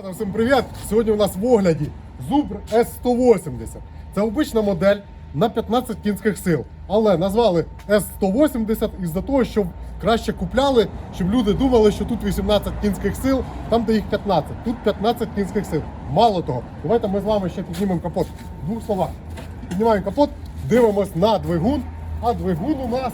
Ребята, всім привіт! Сьогодні у нас в огляді Зубр S180. Це обична модель на 15 кінських сил. Але назвали S180 із-за того, щоб краще купляли, щоб люди думали, що тут 18 кінських сил, там де їх 15. Тут 15 кінських сил. Мало того, давайте ми з вами ще піднімемо капот. В двох словах. Піднімаємо капот, дивимось на двигун, а двигун у нас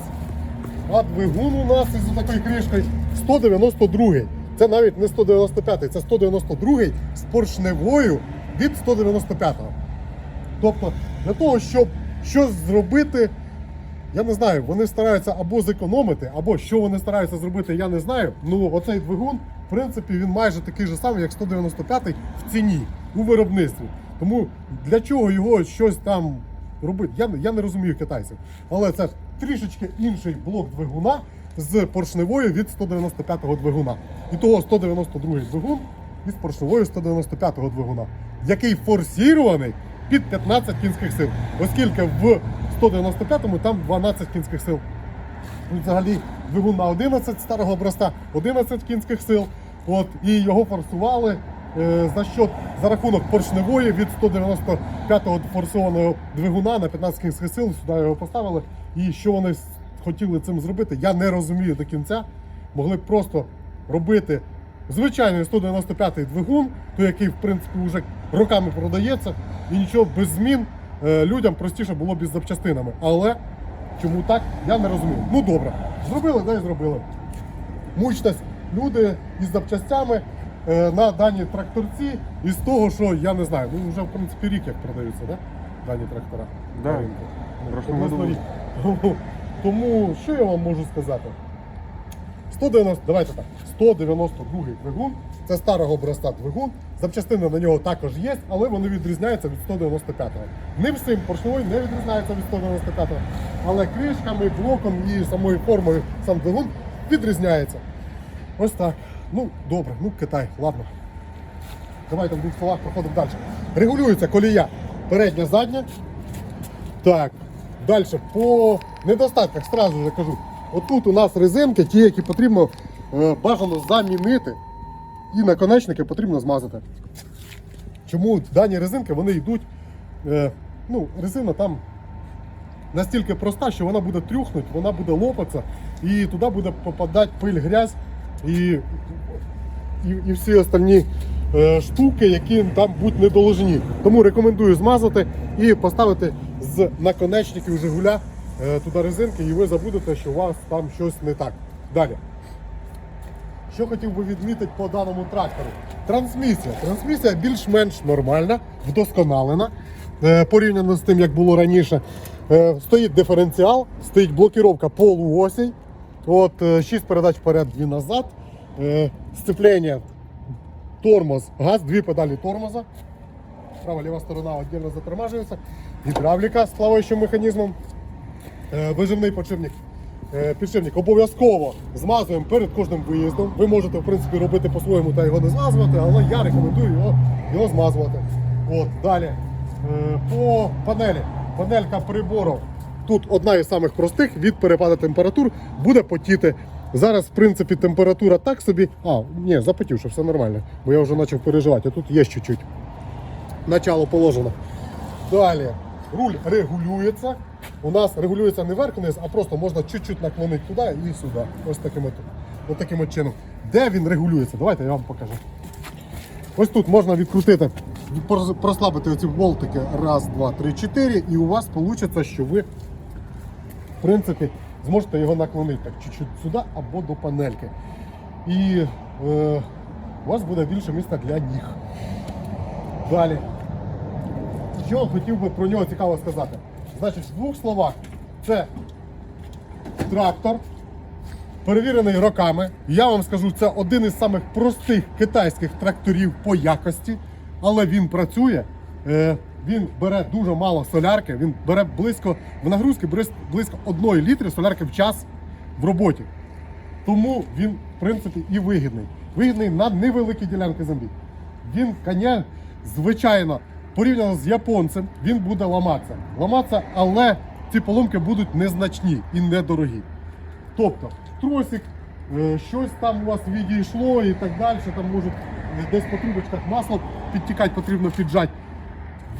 а двигун у нас із такою кришкою 192. Це навіть не 195, це 192 з поршневою від 195-го. Тобто, для того, щоб щось зробити, я не знаю, вони стараються або зекономити, або що вони стараються зробити, я не знаю. Ну, оцей двигун, в принципі, він майже такий же самий, як 195 в ціні у виробництві. Тому для чого його щось там робити? Я, я не розумію китайців. Але це трішечки інший блок двигуна з поршневою від 195-го двигуна. І того 192 двигун із поршневою 195-го двигуна, який форсірований під 15 кінських сил, оскільки в 195-му там 12 кінських сил. Тут взагалі двигун на 11 старого образця, 11 кінських сил. От, і його форсували е, за счет, за рахунок поршневої від 195-го форсованого двигуна на 15 кінських сил. Сюди його поставили. І що вони хотіли цим зробити, я не розумію до кінця. Могли б просто робити звичайний 195-й двигун, той, який в принципі вже роками продається, і нічого без змін е, людям простіше було б із запчастинами. Але чому так, я не розумію. Ну добре, зробили, да і зробили. Мучтесь люди із запчастями е, на дані тракторці із того, що я не знаю, ну вже в принципі рік як продаються, да? дані трактора. Да. на ринку. Тому- що я вам можу сказати? 190, давайте так, 192 двигун, це старого образця двигун. Запчастини на нього також є, але вони відрізняються від 195-го. Ним всім поршневий не відрізняється від 195-го, але кришками, блоком і самою формою сам двигун відрізняється. Ось так. Ну, добре, ну Китай, ладно. Давайте в двох словах проходимо далі. Регулюється колія передня, задня. Так, далі по недостатках сразу же кажу. Отут у нас резинки, ті, які потрібно е, бажано замінити, і наконечники потрібно змазати. Чому дані резинки вони йдуть, е, ну, резина там настільки проста, що вона буде трюхнути, вона буде лопатися, і туди буде попадати пиль, грязь і, і, і всі остальні е, штуки, які там бути не должні. Тому рекомендую змазати і поставити з наконечників Жигуля е, туди резинки, і ви забудете, що у вас там щось не так. Далі. Що хотів би відмітити по даному трактору? Трансмісія. Трансмісія більш-менш нормальна, вдосконалена е, порівняно з тим, як було раніше. Е, Стоїть диференціал, стоїть блокіровка полуосій. От 6 передач вперед, 2 назад. Сцеплення, тормоз, газ, дві педалі тормоза. Права ліва сторона віддільно затормажується. Гідравліка з плаваючим механізмом. Е, виживний подшипник. Е, Підшипник обов'язково змазуємо перед кожним виїздом. Ви можете в принципі робити по-своєму та його не змазувати, але я рекомендую його, його змазувати. От, далі. Е, По панелі. Панелька приборів. Тут одна із самих простих від перепаду температур буде потіти. Зараз, в принципі, температура так собі. А, ні, запотів, що все нормально, бо я вже почав переживати, а тут є чуть-чуть. Начало положено. Далі руль регулюється. У нас регулюється не вверх-вниз, а просто можна чуть-чуть наклонити туди і сюди. Ось таким от таким от чином. Де він регулюється? Давайте я вам покажу. Ось тут можна відкрутити, прослабити оці болтики. Раз, два, три, чотири. І у вас вийде, що ви, в принципі, зможете його наклонити так чуть-чуть сюди або до панельки. І е, у вас буде більше місця для ніг. Далі. Що хотів би про нього цікаво сказати? Значить, в двох словах, це трактор, перевірений роками. Я вам скажу, це один із самих простих китайських тракторів по якості, але він працює. Е, Він бере дуже мало солярки, він бере близько в нагрузки близько 1 літри солярки в час в роботі. Тому він, в принципі, і вигідний. Вигідний на невеликі ділянки землі. Він, коня, звичайно, порівняно з японцем, він буде ламатися. Ламатися, але ці поломки будуть незначні і недорогі. Тобто, тросик, е, щось там у вас відійшло і так далі, там можуть десь по трубочках масло підтікати, потрібно піджати.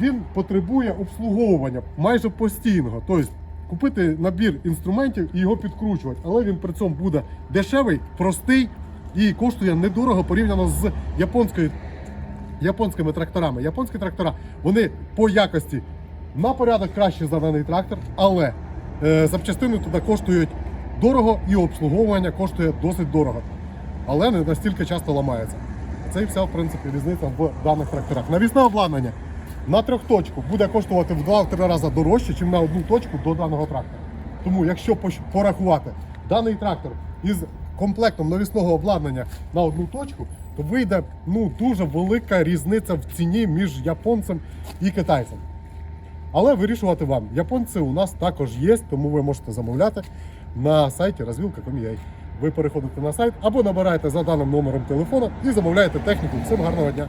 Він потребує обслуговування майже постійного. Тобто купити набір інструментів і його підкручувати, але він при цьому буде дешевий, простий і коштує недорого порівняно з японською японськими тракторами. Японські трактора вони по якості на порядок кращі за даний трактор, але е, запчастини туди коштують дорого і обслуговування коштує досить дорого. Але не настільки часто ламається. Це і вся, в принципі, різниця в даних тракторах. Навісне обладнання на трьохточку буде коштувати в 2-3 рази дорожче, ніж на одну точку до даного трактора. Тому, якщо порахувати даний трактор із комплектом навісного обладнання на одну точку, то вийде ну, дуже велика різниця в ціні між японцем і китайцем. Але вирішувати вам. Японці у нас також є, тому ви можете замовляти на сайті розвілка.com.ua. Ви переходите на сайт або набираєте за даним номером телефона і замовляєте техніку. Всім гарного дня!